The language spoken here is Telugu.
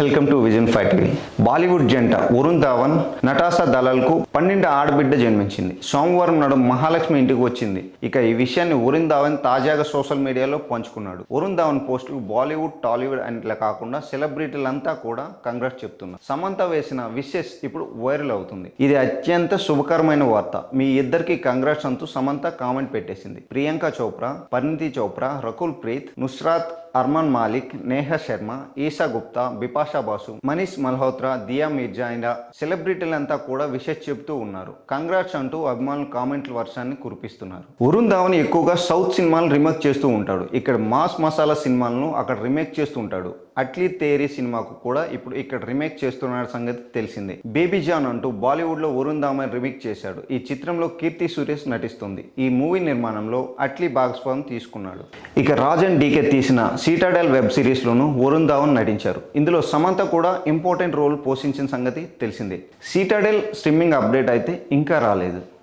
Welcome to vision five TV. Bollywood జంట వరుణ్ ధావన్ నటాసా దళాల్కు పన్నెండు ఆడబిడ్డ జన్మించింది. సోమవారం నాడు మహాలక్ష్మి ఇంటికి వచ్చింది. ఇక ఈ విషయాన్ని వరుణ్ ధావన్ తాజాగా సోషల్ మీడియాలో పంచుకున్నాడు. వరుణ్ ధావన్ పోస్టులు బాలీవుడ్ టాలీవుడ్ అంట్లా కాకుండా సెలబ్రిటీలంతా కూడా కంగ్రాట్స్ చెప్తున్నారు. సమంత వేసిన విషెస్ ఇప్పుడు వైరల్ అవుతుంది. ఇది అత్యంత శుభకరమైన వార్త. మీ ఇద్దరికి కంగ్రాట్స్ అంటూ సమంత కామెంట్ పెట్టేసింది. ప్రియాంక చోప్రా పరిణితి చోప్రా రకుల్ ప్రీత్ నుస్రాత్ అర్మన్ మాలిక్ నేహ శర్మ ఈషా గుప్తా బిపాషా బాసు మనీష్ మల్హోత్రా దియా మిర్జా ఇలా సెలబ్రిటీలంతా కూడా విషెస్ చెబుతూ ఉన్నారు. కంగ్రాట్స్ అంటూ అభిమానులు కామెంట్ల వర్షాన్ని కురిపిస్తున్నారు. వరుణ్ ధావన్ ఎక్కువగా సౌత్ సినిమాలు రిమేక్ చేస్తూ ఉంటాడు. ఇక్కడ మాస్ మసాలా సినిమాలను అక్కడ రిమేక్ చేస్తూ ఉంటాడు. అట్లీ తేరీ సినిమాకు కూడా ఇప్పుడు ఇక్కడ రిమేక్ చేస్తున్న సంగతి తెలిసిందే. బేబీ జాన్ అంటూ బాలీవుడ్లో వరుణ్ ధావన్ రిమేక్ చేశాడు. ఈ చిత్రంలో కీర్తి సురేష్ నటిస్తుంది. ఈ మూవీ నిర్మాణంలో అట్లీ భాగస్వామి తీసుకున్నాడు. ఇక రాజన్ డీకే తీసిన సీటాడెల్ వెబ్ సిరీస్లోనూ వరుణ్ ధావన్ నటించారు. ఇందులో సమంత కూడా ఇంపార్టెంట్ రోల్ పోషించిన సంగతి తెలిసిందే. సీటాడెల్ స్ట్రీమింగ్ అప్డేట్ అయితే ఇంకా రాలేదు.